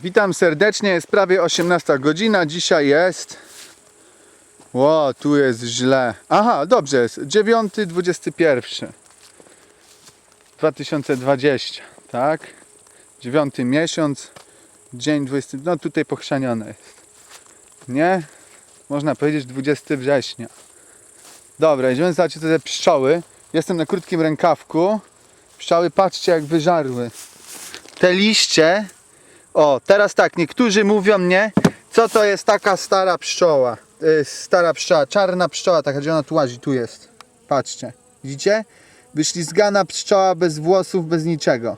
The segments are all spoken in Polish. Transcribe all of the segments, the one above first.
Witam serdecznie, jest prawie 18 godzina, dzisiaj jest... Ło, tu jest źle. Aha, dobrze jest, 9.21 2020, tak? Dziewiąty miesiąc, dzień 20, no tutaj pochrzanione jest. Nie? Można powiedzieć 20 września. Dobra, idziemy zobaczyć te pszczoły. Jestem na krótkim rękawku. Pszczoły, patrzcie jak wyżarły. Te liście o, teraz tak, niektórzy mówią mnie, co to jest taka stara pszczoła. Y, stara pszczoła, czarna pszczoła, taka gdzie ona tu łazi, tu jest. Patrzcie, widzicie? Wyślizgana pszczoła bez włosów, bez niczego.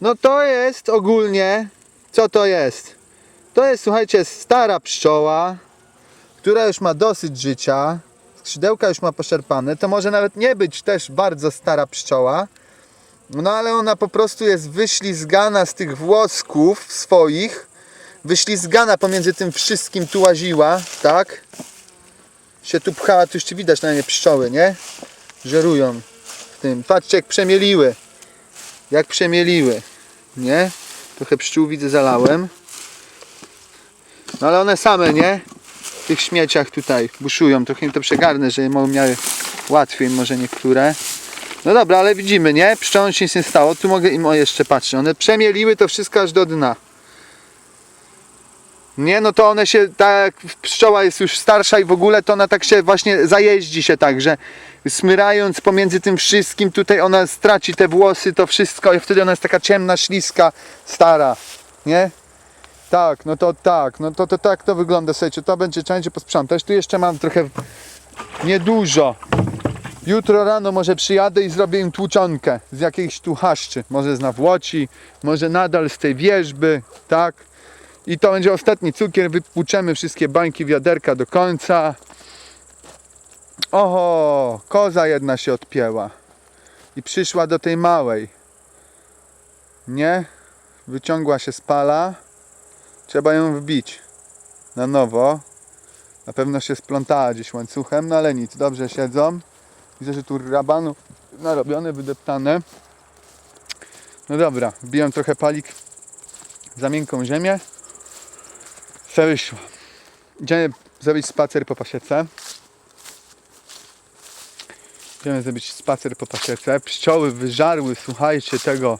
No to jest ogólnie, co to jest? To jest, słuchajcie, stara pszczoła, która już ma dosyć życia, skrzydełka już ma poszarpane, to może nawet nie być też bardzo stara pszczoła, no ale ona po prostu jest wyślizgana z tych włosków swoich. Wyślizgana pomiędzy tym wszystkim tu łaziła, tak? Się tu pchała, tu jeszcze widać na nie pszczoły, nie? Żerują w tym. Patrzcie jak przemieliły. Jak przemieliły, nie? Trochę pszczół widzę zalałem. No ale one same, nie? W tych śmieciach tutaj buszują. Trochę im to przegarnę, że mogą miały łatwiej może niektóre. No dobra, ale widzimy, nie? Pszczołom się nic nie stało. Tu mogę im o jeszcze patrzeć. One przemieliły to wszystko aż do dna. Nie, no to one się, tak pszczoła jest już starsza i w ogóle, to ona tak się właśnie zajeździ się tak, że smyrając pomiędzy tym wszystkim, tutaj ona straci te włosy, to wszystko i wtedy ona jest taka ciemna, śliska, stara, nie? Tak, no to tak, no to, to tak to wygląda, słuchajcie, to będzie trzeba będzie posprzątać. Tu jeszcze mam trochę niedużo. Jutro rano może przyjadę i zrobię im tłuczonkę z jakiejś tu haszczy. Może z nawłoci, może nadal z tej wierzby, tak? I to będzie ostatni cukier. Wypłuczemy wszystkie bańki wiaderka do końca. Oho, koza jedna się odpięła. I przyszła do tej małej. Nie? Wyciągła się z pala. Trzeba ją wbić na nowo. Na pewno się splątała gdzieś łańcuchem, no ale nic, dobrze siedzą. Widzę, że tu rabanu narobione, wydeptane. No dobra, wbijam trochę palik za miękką ziemię. Se wyszło. Idziemy zrobić spacer po pasiece. Idziemy zrobić spacer po pasiece. Pszczoły wyżarły, słuchajcie tego,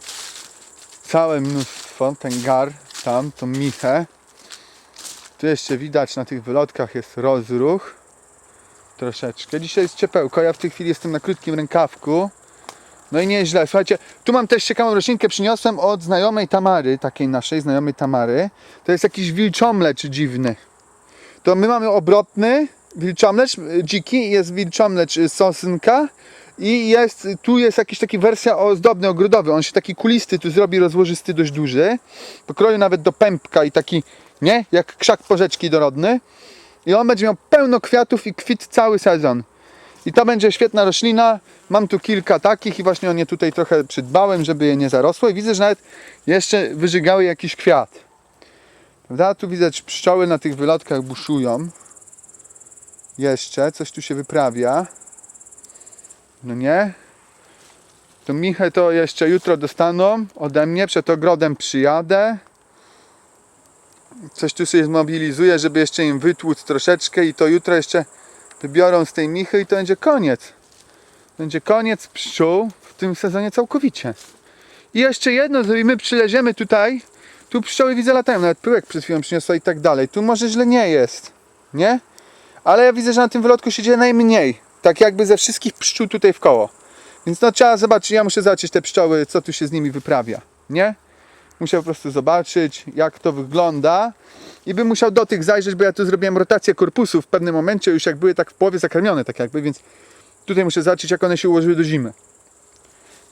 całe mnóstwo. Ten gar tam, tą michę. Tu jeszcze widać na tych wylotkach jest rozruch troszeczkę. Dzisiaj jest ciepełko, ja w tej chwili jestem na krótkim rękawku. No i nieźle. Słuchajcie, tu mam też ciekawą roślinkę, przyniosłem od znajomej Tamary, takiej naszej znajomej Tamary. To jest jakiś wilczomlecz dziwny. To my mamy obrotny wilczomlecz, dziki, jest wilczomlecz sosnka i jest, tu jest jakiś taki wersja ozdobny, ogrodowy. On się taki kulisty tu zrobi, rozłożysty, dość duży. Pokroju nawet do pępka i taki, nie? Jak krzak porzeczki dorodny i on będzie miał pełno kwiatów i kwit cały sezon. I to będzie świetna roślina. Mam tu kilka takich i właśnie o nie tutaj trochę przydbałem, żeby je nie zarosło. I widzę, że nawet jeszcze wyżygały jakiś kwiat. Prawda? Tu widać pszczoły na tych wylotkach buszują. Jeszcze coś tu się wyprawia. No nie? To Michę to jeszcze jutro dostaną ode mnie. Przed ogrodem przyjadę coś tu się zmobilizuje, żeby jeszcze im wytłuc troszeczkę i to jutro jeszcze wybiorą z tej michy i to będzie koniec. Będzie koniec pszczół w tym sezonie całkowicie. I jeszcze jedno zrobimy, przyleziemy tutaj. Tu pszczoły widzę latają, nawet pyłek przed chwilą przyniosła i tak dalej. Tu może źle nie jest, nie? Ale ja widzę, że na tym wylotku się dzieje najmniej. Tak jakby ze wszystkich pszczół tutaj w koło. Więc no trzeba zobaczyć, ja muszę zobaczyć te pszczoły, co tu się z nimi wyprawia, nie? Muszę po prostu zobaczyć, jak to wygląda. I bym musiał do tych zajrzeć, bo ja tu zrobiłem rotację korpusu w pewnym momencie, już jak były tak w połowie zakarmione, tak jakby, więc tutaj muszę zobaczyć, jak one się ułożyły do zimy.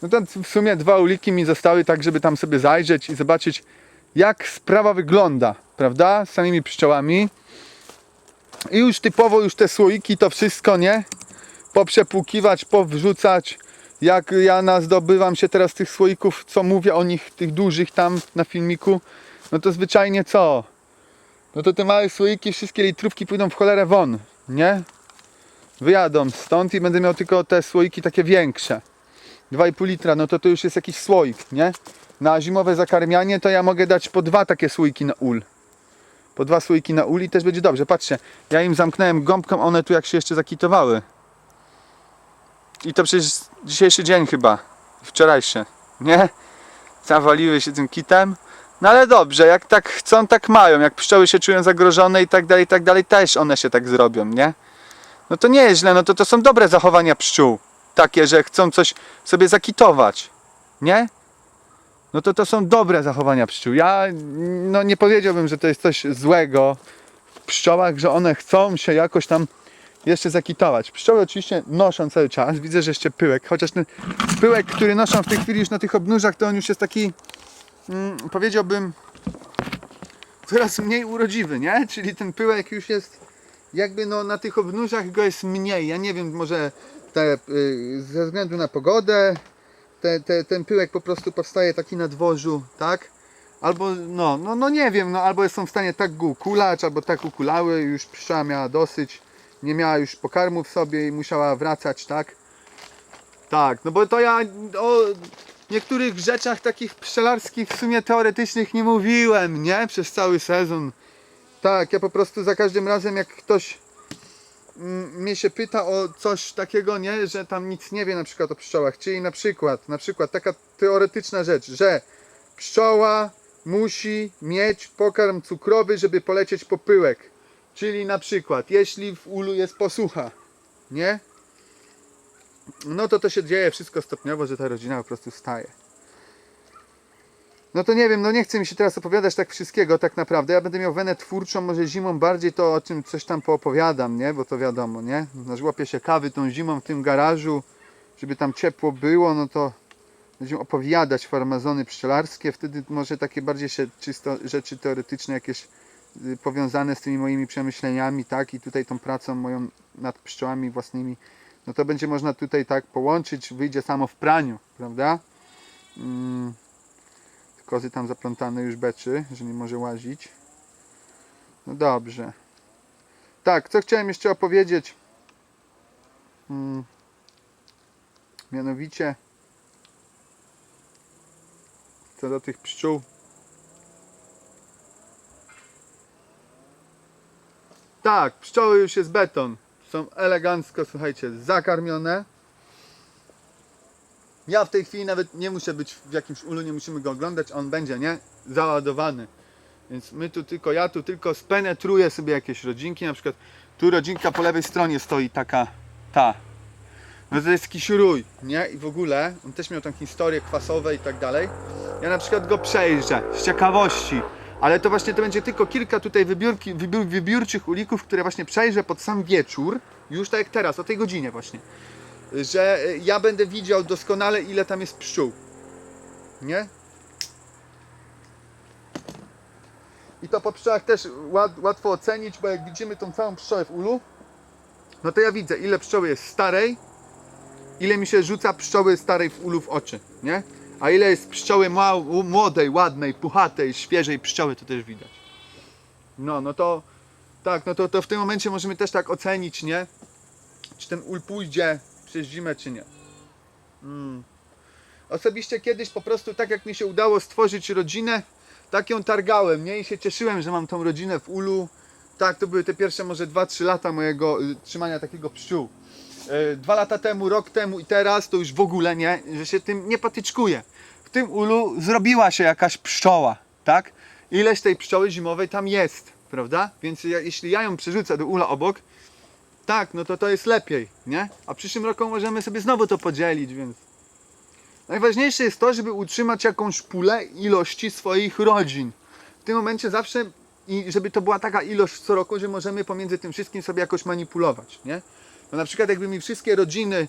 No to w sumie dwa uliki mi zostały, tak żeby tam sobie zajrzeć i zobaczyć, jak sprawa wygląda, prawda, z samymi pszczołami. I już typowo już te słoiki, to wszystko, nie? Poprzepłukiwać, powrzucać, jak ja nazdobywam się teraz tych słoików, co mówię o nich, tych dużych tam na filmiku, no to zwyczajnie co? No to te małe słoiki, wszystkie litrówki pójdą w cholerę won, nie? Wyjadą stąd i będę miał tylko te słoiki takie większe. 2,5 litra, no to to już jest jakiś słoik, nie? na zimowe zakarmianie, to ja mogę dać po dwa takie słoiki na ul. Po dwa słoiki na ul i też będzie dobrze. Patrzcie, ja im zamknąłem gąbką, one tu jak się jeszcze zakitowały. I to przecież dzisiejszy dzień chyba, wczorajszy, nie? Zawaliły się tym kitem. No ale dobrze, jak tak chcą, tak mają. Jak pszczoły się czują zagrożone i tak dalej, i tak dalej, też one się tak zrobią, nie? No to nie jest źle, no to to są dobre zachowania pszczół. Takie, że chcą coś sobie zakitować, nie? No to to są dobre zachowania pszczół. Ja no nie powiedziałbym, że to jest coś złego w pszczołach, że one chcą się jakoś tam jeszcze zakitować. Pszczoły oczywiście noszą cały czas. Widzę, że jeszcze pyłek, chociaż ten pyłek, który noszą w tej chwili już na tych obnóżach, to on już jest taki, mm, powiedziałbym, coraz mniej urodziwy, nie? Czyli ten pyłek już jest jakby no na tych obnóżach go jest mniej. Ja nie wiem, może te, y, ze względu na pogodę te, te, ten pyłek po prostu powstaje taki na dworzu, tak? Albo no, no, no nie wiem, no albo są w stanie tak go ukulać, albo tak ukulały, już pszczoła miała dosyć, nie miała już pokarmu w sobie i musiała wracać, tak? Tak, no bo to ja o niektórych rzeczach takich pszczelarskich w sumie teoretycznych nie mówiłem, nie? Przez cały sezon. Tak, ja po prostu za każdym razem jak ktoś mm, mnie się pyta o coś takiego, nie, że tam nic nie wie na przykład o pszczołach, czyli na przykład, na przykład taka teoretyczna rzecz, że pszczoła musi mieć pokarm cukrowy, żeby polecieć po pyłek. Czyli na przykład, jeśli w ulu jest posłucha, nie? No to to się dzieje wszystko stopniowo, że ta rodzina po prostu staje. No to nie wiem, no nie chcę mi się teraz opowiadać tak wszystkiego tak naprawdę. Ja będę miał wenę twórczą, może zimą bardziej to o czym coś tam poopowiadam, nie? Bo to wiadomo, nie? No, żłapię się kawy tą zimą w tym garażu, żeby tam ciepło było, no to będziemy opowiadać farmazony pszczelarskie. Wtedy może takie bardziej się czysto rzeczy teoretyczne jakieś powiązane z tymi moimi przemyśleniami, tak? I tutaj tą pracą moją nad pszczołami własnymi, no to będzie można tutaj tak połączyć, wyjdzie samo w praniu, prawda? Mm kozy tam zaplątane już beczy, że nie może łazić. No dobrze. Tak, co chciałem jeszcze opowiedzieć? Hmm. Mianowicie co do tych pszczół. Tak, pszczoły już jest beton. Są elegancko, słuchajcie, zakarmione. Ja w tej chwili nawet nie muszę być w jakimś ulu, nie musimy go oglądać, on będzie, nie? Załadowany. Więc my tu tylko, ja tu tylko spenetruję sobie jakieś rodzinki, na przykład tu rodzinka po lewej stronie stoi taka, ta. No to jest kisiurój, nie? I w ogóle, on też miał tam historie kwasowe i tak dalej. Ja na przykład go przejrzę z ciekawości, ale to właśnie to będzie tylko kilka tutaj wybiórki, wybiór, wybiórczych ulików, które właśnie przejrzę pod sam wieczór, już tak jak teraz, o tej godzinie właśnie że ja będę widział doskonale ile tam jest pszczół. Nie? I to po pszczołach też łat, łatwo ocenić, bo jak widzimy tą całą pszczołę w ulu, no to ja widzę ile pszczoły jest starej, ile mi się rzuca pszczoły starej w ulu w oczy, nie? A ile jest pszczoły młodej, ładnej, puchatej, świeżej pszczoły, to też widać. No, no to tak, no to, to w tym momencie możemy też tak ocenić, nie? Czy ten ul pójdzie przez zimę, czy nie. Mm. Osobiście kiedyś po prostu, tak jak mi się udało stworzyć rodzinę, tak ją targałem, nie? I się cieszyłem, że mam tą rodzinę w ulu. Tak, to były te pierwsze może 2-3 lata mojego y, trzymania takiego pszczół. Y, dwa lata temu, rok temu i teraz to już w ogóle nie, że się tym nie patyczkuję. W tym ulu zrobiła się jakaś pszczoła, tak? Ileś tej pszczoły zimowej tam jest, prawda? Więc ja, jeśli ja ją przerzucę do ula obok, tak, no to to jest lepiej, nie? A przyszłym roku możemy sobie znowu to podzielić, więc... Najważniejsze jest to, żeby utrzymać jakąś pulę ilości swoich rodzin. W tym momencie zawsze, i żeby to była taka ilość co roku, że możemy pomiędzy tym wszystkim sobie jakoś manipulować, nie? No na przykład jakby mi wszystkie rodziny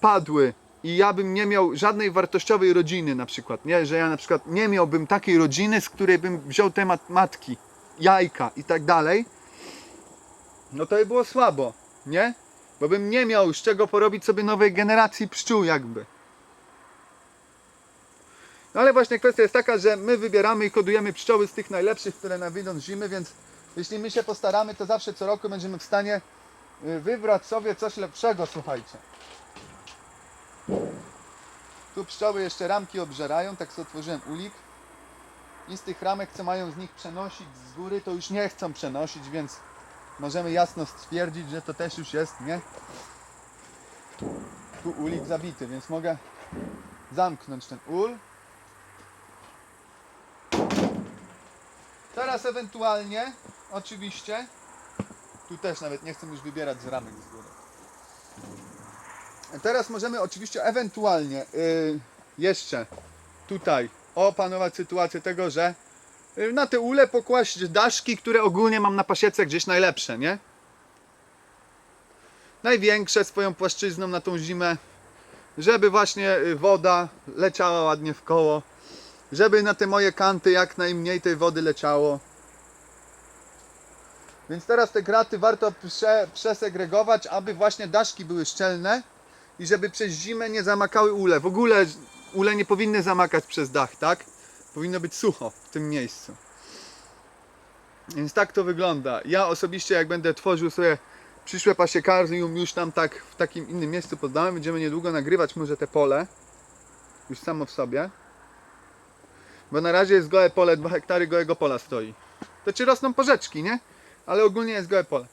padły i ja bym nie miał żadnej wartościowej rodziny na przykład, nie? Że ja na przykład nie miałbym takiej rodziny, z której bym wziął temat matki, jajka i tak dalej, no to by było słabo nie? Bo bym nie miał z czego porobić sobie nowej generacji pszczół jakby. No ale właśnie kwestia jest taka, że my wybieramy i kodujemy pszczoły z tych najlepszych, które wyjdą z zimy, więc jeśli my się postaramy, to zawsze co roku będziemy w stanie wybrać sobie coś lepszego, słuchajcie. Tu pszczoły jeszcze ramki obżerają, tak sobie otworzyłem ulik. I z tych ramek, co mają z nich przenosić z góry, to już nie chcą przenosić, więc możemy jasno stwierdzić, że to też już jest, nie? Tu ulik zabity, więc mogę zamknąć ten ul. Teraz ewentualnie, oczywiście, tu też nawet nie chcę już wybierać z ramek z góry. Teraz możemy oczywiście ewentualnie y, jeszcze tutaj opanować sytuację tego, że y, na te ule pokłaść daszki, które ogólnie mam na pasiece gdzieś najlepsze, nie? Największe swoją płaszczyzną na tą zimę, żeby właśnie y, woda leciała ładnie w koło, żeby na te moje kanty jak najmniej tej wody leciało. Więc teraz te kraty warto prze, przesegregować, aby właśnie daszki były szczelne i żeby przez zimę nie zamakały ule. W ogóle ule nie powinny zamakać przez dach, tak? Powinno być sucho w tym miejscu. Więc tak to wygląda. Ja osobiście jak będę tworzył sobie przyszłe pasiekarium już tam tak w takim innym miejscu pod domem, będziemy niedługo nagrywać może te pole. Już samo w sobie. Bo na razie jest gołe pole, 2 hektary gołego pola stoi. To czy rosną porzeczki, nie? Ale ogólnie jest gołe pole.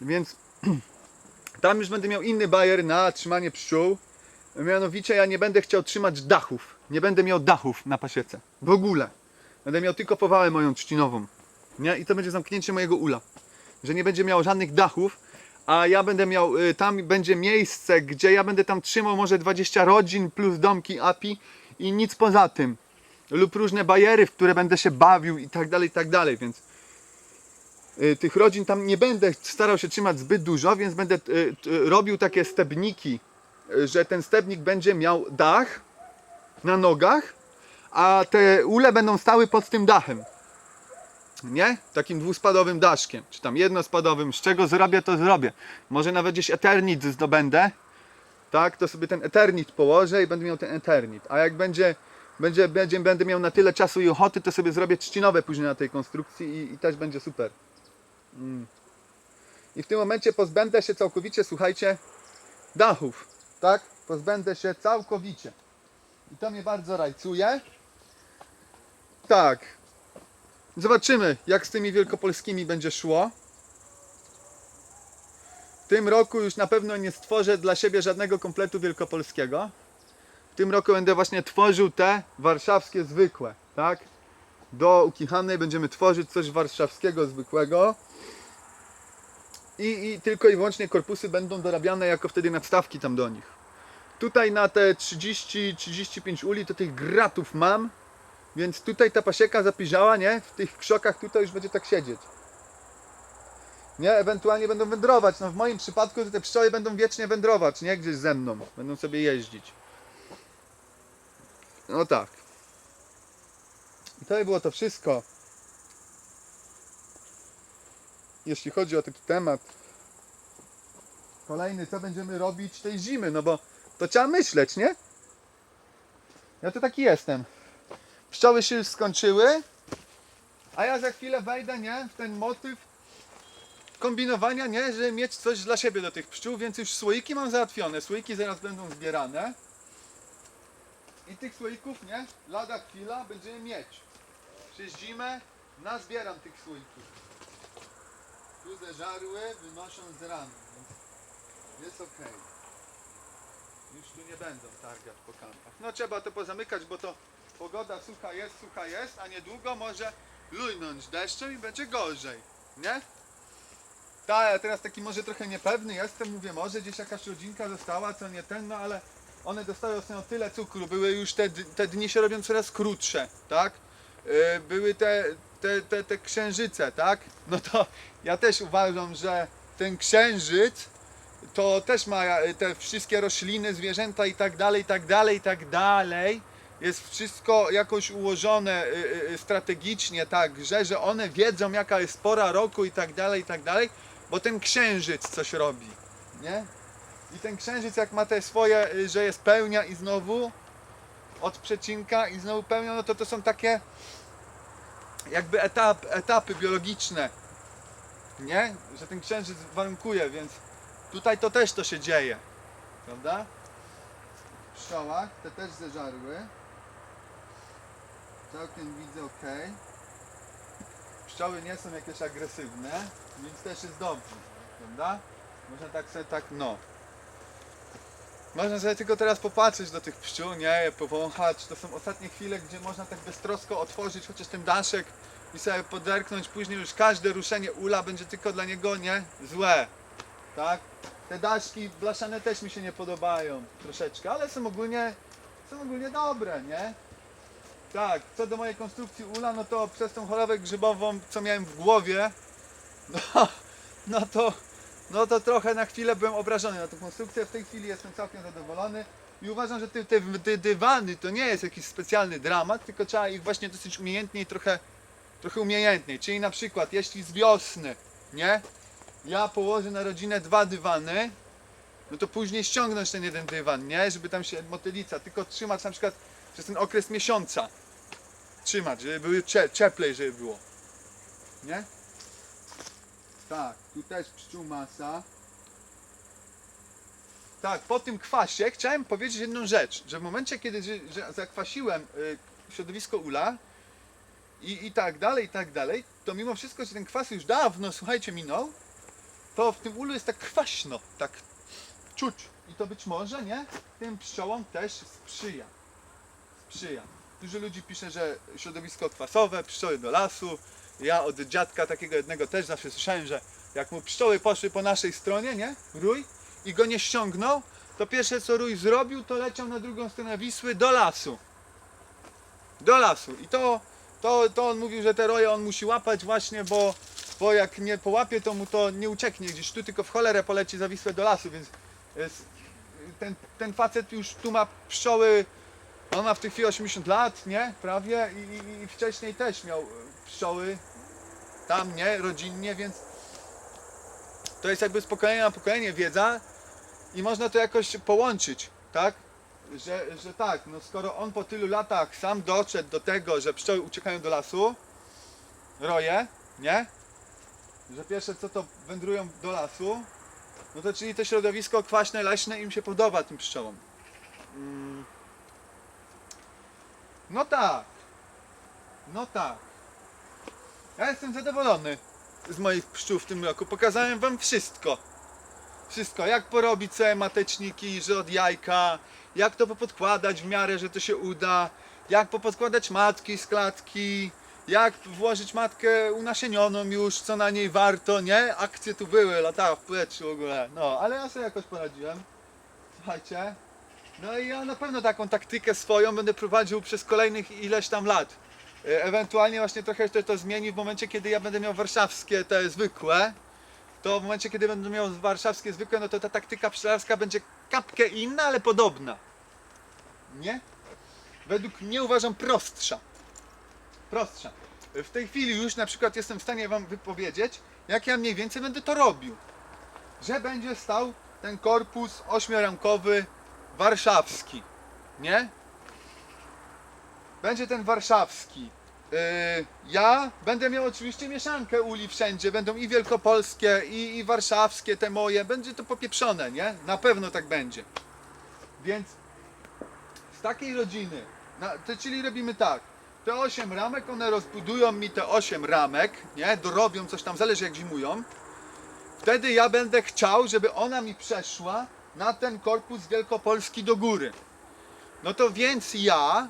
Więc tam już będę miał inny bajer na trzymanie pszczół. Mianowicie ja nie będę chciał trzymać dachów. Nie będę miał dachów na pasiece. W ogóle. Będę miał tylko powałę moją trzcinową. Nie? I to będzie zamknięcie mojego ula. Że nie będzie miał żadnych dachów, a ja będę miał, y, tam będzie miejsce, gdzie ja będę tam trzymał może 20 rodzin plus domki API i nic poza tym. Lub różne bajery, w które będę się bawił i tak dalej, i tak dalej, więc tych rodzin tam nie będę starał się trzymać zbyt dużo, więc będę y, y, robił takie stebniki, y, że ten stebnik będzie miał dach na nogach, a te ule będą stały pod tym dachem. Nie? Takim dwuspadowym daszkiem, czy tam jednospadowym. Z czego zrobię, to zrobię. Może nawet gdzieś Eternit zdobędę. Tak, to sobie ten Eternit położę i będę miał ten Eternit. A jak będzie, będzie, będzie będę miał na tyle czasu i ochoty, to sobie zrobię trzcinowe później na tej konstrukcji i, i też będzie super. Mm. I w tym momencie pozbędę się całkowicie, słuchajcie, dachów. Tak? Pozbędę się całkowicie. I to mnie bardzo rajcuje. Tak. Zobaczymy, jak z tymi wielkopolskimi będzie szło. W tym roku już na pewno nie stworzę dla siebie żadnego kompletu wielkopolskiego. W tym roku będę właśnie tworzył te warszawskie zwykłe, tak? Do ukichanej będziemy tworzyć coś warszawskiego zwykłego. I, I tylko i wyłącznie korpusy będą dorabiane jako wtedy nadstawki tam do nich. Tutaj na te 30-35 uli to tych gratów mam. Więc tutaj ta pasieka zapiżała, nie? W tych krzokach tutaj już będzie tak siedzieć. Nie? Ewentualnie będą wędrować. No w moim przypadku te pszczoły będą wiecznie wędrować, nie? Gdzieś ze mną. Będą sobie jeździć. No tak. I to by było to wszystko. Jeśli chodzi o taki temat. Kolejny, co będziemy robić tej zimy, no bo to trzeba myśleć, nie? Ja to taki jestem pszczoły się już skończyły, a ja za chwilę wejdę, nie, w ten motyw kombinowania, nie, żeby mieć coś dla siebie do tych pszczół, więc już słoiki mam załatwione, słoiki zaraz będą zbierane i tych słoików, nie, lada chwila będziemy mieć. Przez zimę nazbieram tych słoików. Zeżarły, wynoszą z rany, więc jest ok. Już tu nie będą targać po kampach. No trzeba to pozamykać, bo to pogoda sucha jest, sucha jest, a niedługo może lujnąć deszczem i będzie gorzej, nie? Tak, ja teraz taki może trochę niepewny jestem, mówię, może gdzieś jakaś rodzinka została, co nie ten, no ale one dostały ostatnio tyle cukru, były już te, te dni się robią coraz krótsze, tak? Yy, były te, te, te, te księżyce, tak? No to ja też uważam, że ten księżyc to też ma e, te wszystkie rośliny, zwierzęta i tak dalej, i tak dalej, i tak dalej. Jest wszystko jakoś ułożone y, y, strategicznie tak, że, one wiedzą jaka jest pora roku i tak dalej, i tak dalej, bo ten księżyc coś robi, nie? I ten księżyc jak ma te swoje, że jest pełnia i znowu od przecinka i znowu pełnia, no to to są takie jakby etap, etapy biologiczne, nie? Że ten księżyc warunkuje, więc tutaj to też to się dzieje, prawda? pszczołach, te też zeżarły. Całkiem widzę ok. Pszczoły nie są jakieś agresywne, więc też jest dobrze, prawda? Można tak sobie tak, no. Można sobie tylko teraz popatrzeć do tych pszczół, nie, powąchać. To są ostatnie chwile, gdzie można tak beztrosko otworzyć chociaż ten daszek i sobie poderknąć. Później już każde ruszenie ula będzie tylko dla niego, nie, złe. Tak? Te daszki blaszane też mi się nie podobają troszeczkę, ale są ogólnie, są ogólnie dobre, nie? Tak, co do mojej konstrukcji ula, no to przez tą chorobę grzybową, co miałem w głowie, no, no to, no to trochę na chwilę byłem obrażony na tą konstrukcję. W tej chwili jestem całkiem zadowolony i uważam, że te, te, te dywany to nie jest jakiś specjalny dramat, tylko trzeba ich właśnie dosyć umiejętnie i trochę, trochę umiejętniej. Czyli na przykład, jeśli z wiosny, nie? Ja położę na rodzinę dwa dywany, no to później ściągnąć ten jeden dywan, nie? Żeby tam się motylica, tylko trzymać na przykład przez ten okres miesiąca. Trzymać, żeby były cie, cieplej, żeby było. Nie? Tak, tu też pszczół masa. Tak, po tym kwasie chciałem powiedzieć jedną rzecz, że w momencie, kiedy że, zakwasiłem y, środowisko ula i, i tak dalej, i tak dalej, to mimo wszystko, że ten kwas już dawno, słuchajcie, minął, to w tym ulu jest tak kwaśno, tak czuć. I to być może, nie? Tym pszczołom też sprzyja. Sprzyja. Dużo ludzi pisze, że środowisko kwasowe, pszczoły do lasu. Ja od dziadka takiego jednego też zawsze słyszałem, że jak mu pszczoły poszły po naszej stronie, nie? Rój i go nie ściągnął, to pierwsze co rój zrobił, to leciał na drugą stronę Wisły do lasu. Do lasu. I to, to, to on mówił, że te roje on musi łapać właśnie, bo, bo jak nie połapie, to mu to nie ucieknie gdzieś tu, tylko w cholerę poleci za Wisłę do lasu, więc jest, ten, ten facet już tu ma pszczoły, on ma w tej chwili 80 lat, nie? Prawie i, i, i wcześniej też miał pszczoły tam, nie? Rodzinnie, więc to jest jakby z pokolenia na pokolenie wiedza i można to jakoś połączyć, tak? Że, że tak, no skoro on po tylu latach sam doszedł do tego, że pszczoły uciekają do lasu, roje, nie? Że pierwsze co to wędrują do lasu, no to czyli to środowisko kwaśne, leśne im się podoba tym pszczołom. Mm. No tak. No tak. Ja jestem zadowolony z moich pszczół w tym roku. Pokazałem wam wszystko. Wszystko. Jak porobić sobie mateczniki, że od jajka. Jak to popodkładać w miarę, że to się uda. Jak popodkładać matki z klatki. Jak włożyć matkę unasienioną już, co na niej warto, nie? Akcje tu były, latała w powietrzu w ogóle. No, ale ja sobie jakoś poradziłem. Słuchajcie. No i ja na pewno taką taktykę swoją będę prowadził przez kolejnych ileś tam lat. E, Ewentualnie właśnie trochę to, to zmieni w momencie, kiedy ja będę miał warszawskie te zwykłe. To w momencie, kiedy będę miał warszawskie zwykłe, no to ta taktyka pszczelarska będzie kapkę inna, ale podobna. Nie? Według mnie uważam prostsza. Prostsza. W tej chwili już na przykład jestem w stanie wam wypowiedzieć, jak ja mniej więcej będę to robił. Że będzie stał ten korpus ośmioramkowy warszawski. Nie? Będzie ten warszawski. Yy, ja będę miał oczywiście mieszankę uli wszędzie. Będą i wielkopolskie, i, i warszawskie, te moje. Będzie to popieprzone, nie? Na pewno tak będzie. Więc z takiej rodziny, na, to, czyli robimy tak. Te 8 ramek, one rozbudują mi te 8 ramek, nie? Dorobią coś tam, zależy jak zimują. Wtedy ja będę chciał, żeby ona mi przeszła na ten korpus wielkopolski do góry. No to więc ja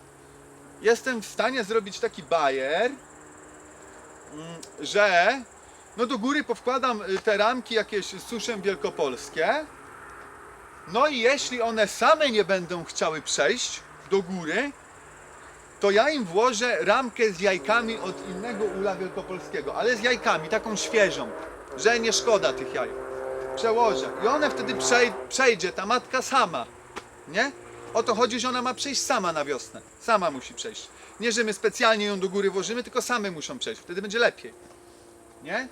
jestem w stanie zrobić taki bajer, mm, że no do góry powkładam y, te ramki jakieś suszem wielkopolskie. No i jeśli one same nie będą chciały przejść do góry, to ja im włożę ramkę z jajkami od innego ula wielkopolskiego, ale z jajkami, taką świeżą, że nie szkoda tych jaj. Przełożę. I one wtedy przej przejdzie, ta matka sama. Nie? O to chodzi, że ona ma przejść sama na wiosnę. Sama musi przejść. Nie, że my specjalnie ją do góry włożymy, tylko same muszą przejść. Wtedy będzie lepiej. Nie?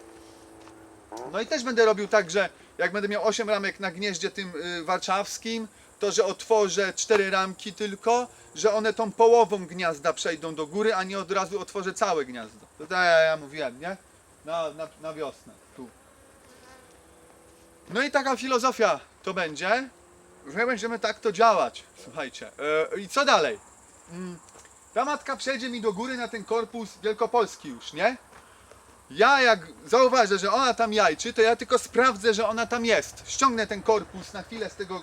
No i też będę robił tak, że jak będę miał 8 ramek na gnieździe tym y, warszawskim, to że otworzę 4 ramki tylko, że one tą połową gniazda przejdą do góry, a nie od razu otworzę całe gniazdo. To tak jak ja mówiłem, nie? Na, na, na wiosnę, tu. No i taka filozofia to będzie. Że będziemy tak to działać. Słuchajcie. E, I co dalej? Mm, ta matka przejdzie mi do góry na ten korpus wielkopolski już, nie? Ja jak zauważę, że ona tam jajczy, to ja tylko sprawdzę, że ona tam jest. Ściągnę ten korpus na chwilę z tego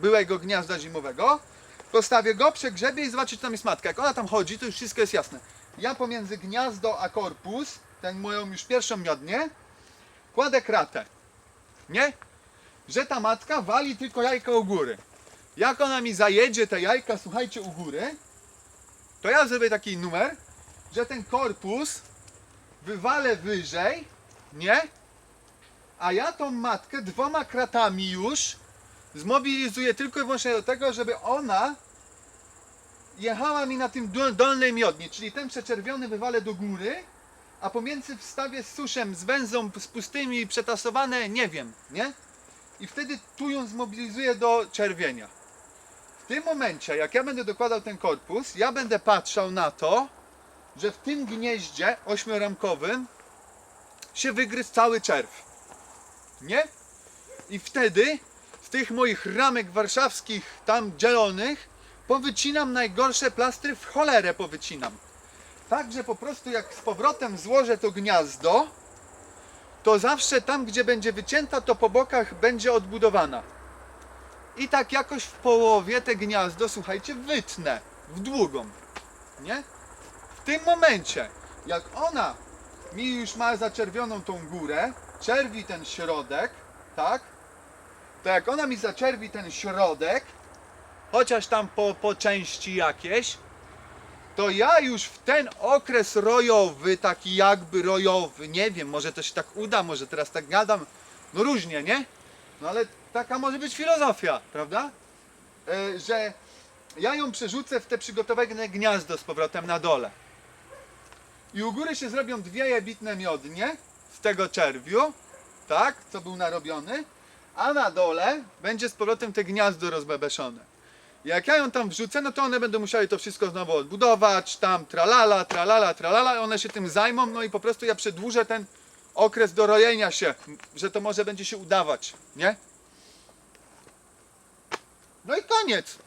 byłego gniazda zimowego, postawię go, przegrzebię i zobaczę, czy tam jest matka. Jak ona tam chodzi, to już wszystko jest jasne. Ja pomiędzy gniazdo a korpus, ten moją już pierwszą miodnię, kładę kratę. Nie? Że ta matka wali tylko jajka u góry. Jak ona mi zajedzie te jajka, słuchajcie, u góry, to ja zrobię taki numer, że ten korpus wywalę wyżej, nie? A ja tą matkę dwoma kratami już zmobilizuję tylko i wyłącznie do tego, żeby ona jechała mi na tym dol- dolnej miodni, czyli ten przeczerwiony wywalę do góry, a pomiędzy wstawię z suszem, z węzą, z pustymi, przetasowane, nie wiem, nie? I wtedy tu ją zmobilizuję do czerwienia. W tym momencie, jak ja będę dokładał ten korpus, ja będę patrzał na to, że w tym gnieździe ośmioramkowym się wygryzł cały czerw. Nie? I wtedy z tych moich ramek warszawskich tam dzielonych powycinam najgorsze plastry w cholerę powycinam. Tak, że po prostu jak z powrotem złożę to gniazdo, to zawsze tam, gdzie będzie wycięta, to po bokach będzie odbudowana. I tak jakoś w połowie te gniazdo, słuchajcie, wytnę w długą. Nie? W tym momencie, jak ona mi już ma zaczerwioną tą górę, czerwi ten środek, tak? To jak ona mi zaczerwi ten środek, chociaż tam po, po części jakieś, to ja już w ten okres rojowy, taki jakby rojowy, nie wiem, może to się tak uda, może teraz tak gadam, no różnie, nie? No ale taka może być filozofia, prawda? E, że ja ją przerzucę w te przygotowane gniazdo z powrotem na dole. I u góry się zrobią dwie jebitne miodnie z tego czerwiu, tak, co był narobiony, a na dole będzie z powrotem te gniazdo rozbebeszone. Jak ja ją tam wrzucę, no to one będą musiały to wszystko znowu odbudować, tam tralala, tralala, tralala, one się tym zajmą, no i po prostu ja przedłużę ten okres dorojenia się, że to może będzie się udawać, nie? No i koniec.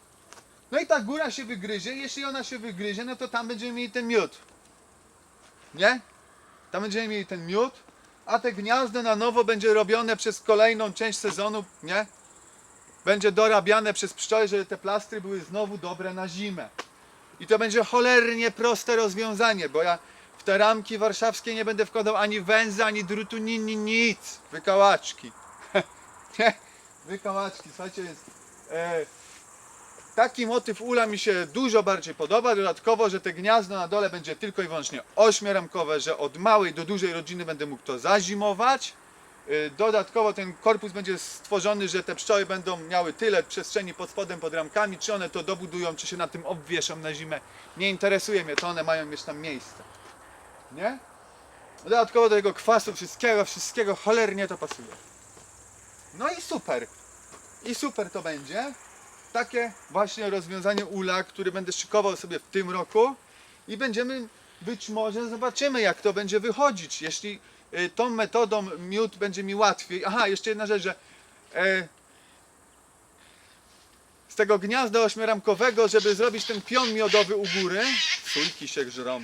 No i ta góra się wygryzie, jeśli ona się wygryzie, no to tam będziemy mieli ten miód. Nie? Tam będziemy mieli ten miód, a te gniazdo na nowo będzie robione przez kolejną część sezonu, nie? Będzie dorabiane przez pszczoły, żeby te plastry były znowu dobre na zimę. I to będzie cholernie proste rozwiązanie, bo ja w te ramki warszawskie nie będę wkładał ani węzy, ani drutu, ni, ni, nic. Wykałaczki. Wykałaczki, słuchajcie, jest... E, Taki motyw ula mi się dużo bardziej podoba. Dodatkowo, że te gniazdo na dole będzie tylko i wyłącznie ośmioramkowe, że od małej do dużej rodziny będę mógł to zazimować. Y, Dodatkowo ten korpus będzie stworzony, że te pszczoły będą miały tyle przestrzeni pod spodem, pod ramkami. Czy one to dobudują, czy się na tym obwieszą na zimę. Nie interesuje mnie to, one mają mieć tam miejsce. Nie? Dodatkowo do tego kwasu, wszystkiego, wszystkiego cholernie to pasuje. No i super. I super to będzie takie właśnie rozwiązanie ula, które będę szykował sobie w tym roku i będziemy być może zobaczymy jak to będzie wychodzić. Jeśli tą metodą miód będzie mi łatwiej. Aha, jeszcze jedna rzecz, że e, z tego gniazda ośmioramkowego, żeby zrobić ten pion miodowy u góry, sójki się grzrą.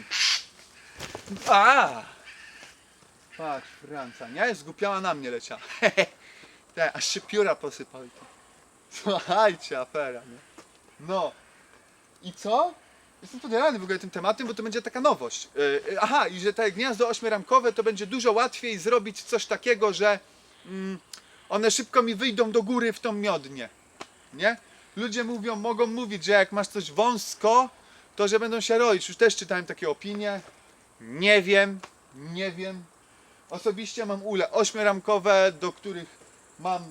A! Patrz, Franca, nie? Zgupiała na mnie leciała. Te, aż się pióra posypały. Słuchajcie, afera, nie? No. I co? Jestem podjarany w ogóle tym tematem, bo to będzie taka nowość. Yy, aha, i że te gniazdo ośmioramkowe to będzie dużo łatwiej zrobić coś takiego, że mm, one szybko mi wyjdą do góry w tą miodnię. Nie? Ludzie mówią, mogą mówić, że jak masz coś wąsko, to że będą się roić. Już też czytałem takie opinie. Nie wiem, nie wiem. Osobiście mam ule ośmioramkowe, do których mam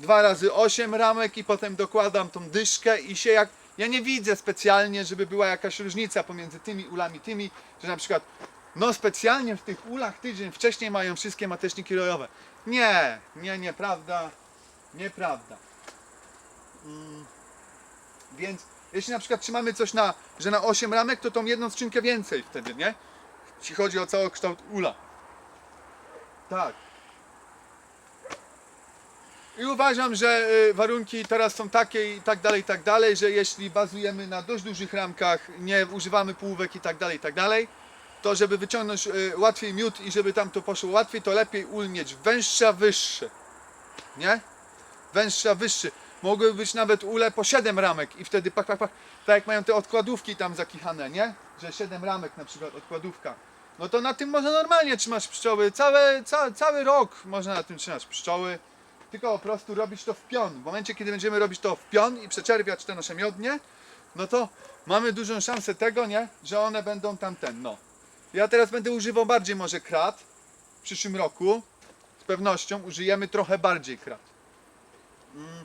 dwa razy 8 ramek i potem dokładam tą dyszkę i się jak. Ja nie widzę specjalnie, żeby była jakaś różnica pomiędzy tymi ulami, tymi, że na przykład no specjalnie w tych ulach tydzień wcześniej mają wszystkie mateczniki rojowe. Nie, nie, nieprawda, nieprawda. Mm, więc jeśli na przykład trzymamy coś na, że na 8 ramek, to tą jedną skrzynkę więcej wtedy, nie? Jeśli chodzi o całokształt ula. Tak. I uważam, że y, warunki teraz są takie i tak dalej, i tak dalej, że jeśli bazujemy na dość dużych ramkach, nie używamy półówek i tak dalej, i tak dalej, to żeby wyciągnąć y, łatwiej miód i żeby tam to poszło łatwiej, to lepiej ul mieć węższa, wyższy. Nie? Węższa, wyższy. Mogłyby być nawet ule po 7 ramek i wtedy pach, pach, pach. Tak jak mają te odkładówki tam zakichane, nie? Że 7 ramek na przykład odkładówka. No to na tym można normalnie trzymać pszczoły. Całe, ca, cały rok można na tym trzymać pszczoły. Tylko po prostu robić to w pion. W momencie, kiedy będziemy robić to w pion i przeczerwiać te nasze miodnie, no to mamy dużą szansę tego, nie? Że one będą tamten, no. Ja teraz będę używał bardziej może krat. W przyszłym roku z pewnością użyjemy trochę bardziej krat. Mm.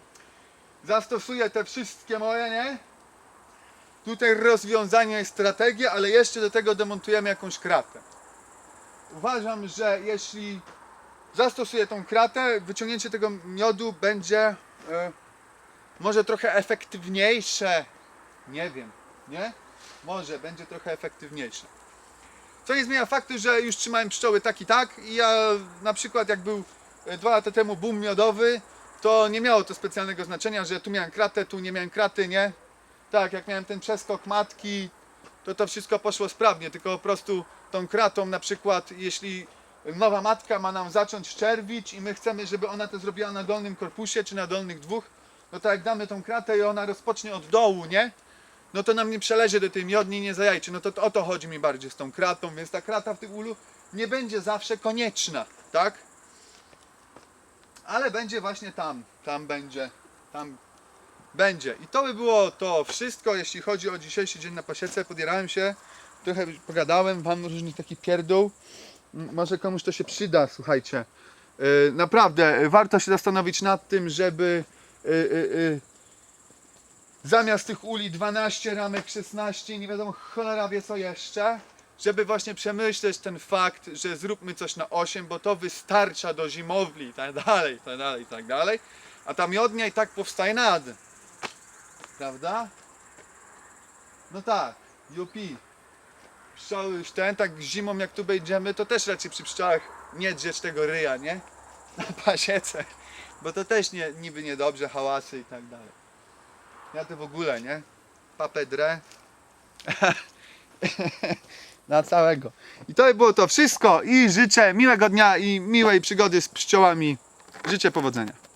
Zastosuję te wszystkie moje, nie? Tutaj rozwiązanie jest strategia, ale jeszcze do tego demontujemy jakąś kratę. Uważam, że jeśli zastosuję tą kratę, wyciągnięcie tego miodu będzie e, może trochę efektywniejsze. Nie wiem, nie? Może będzie trochę efektywniejsze. Co nie zmienia faktu, że już trzymałem pszczoły tak i tak i ja na przykład jak był e, dwa lata temu boom miodowy, to nie miało to specjalnego znaczenia, że tu miałem kratę, tu nie miałem kraty, nie? Tak, jak miałem ten przeskok matki, to to wszystko poszło sprawnie, tylko po prostu tą kratą na przykład, jeśli nowa matka ma nam zacząć czerwić i my chcemy, żeby ona to zrobiła na dolnym korpusie czy na dolnych dwóch, no to jak damy tą kratę i ona rozpocznie od dołu, nie? No to nam nie przeleży do tej miodni, nie zajajczy. No to, to o to chodzi mi bardziej z tą kratą, więc ta krata w tym ulu nie będzie zawsze konieczna, tak? Ale będzie właśnie tam, tam będzie, tam będzie. I to by było to wszystko, jeśli chodzi o dzisiejszy dzień na pasiece. Podierałem się, trochę pogadałem wam różnych takich pierdół. Może komuś to się przyda, słuchajcie. Yy, naprawdę, warto się zastanowić nad tym, żeby yy, yy, zamiast tych uli 12 ramek, 16, nie wiadomo cholera wie co jeszcze, żeby właśnie przemyśleć ten fakt, że zróbmy coś na 8, bo to wystarcza do zimowli i tak dalej, i tak dalej, i tak dalej. A ta miodnia i tak powstaje nad. Prawda? No tak, jupi. Pszczoły już ten, tak zimą jak tu będziemy, to też raczej przy pszczołach nie drzeć tego ryja, nie? Na pasiece. Bo to też nie, niby niedobrze, hałasy i tak dalej. Ja to w ogóle, nie? Papedrę. Na całego. I to by było to wszystko. I życzę miłego dnia i miłej przygody z pszczołami. Życzę powodzenia.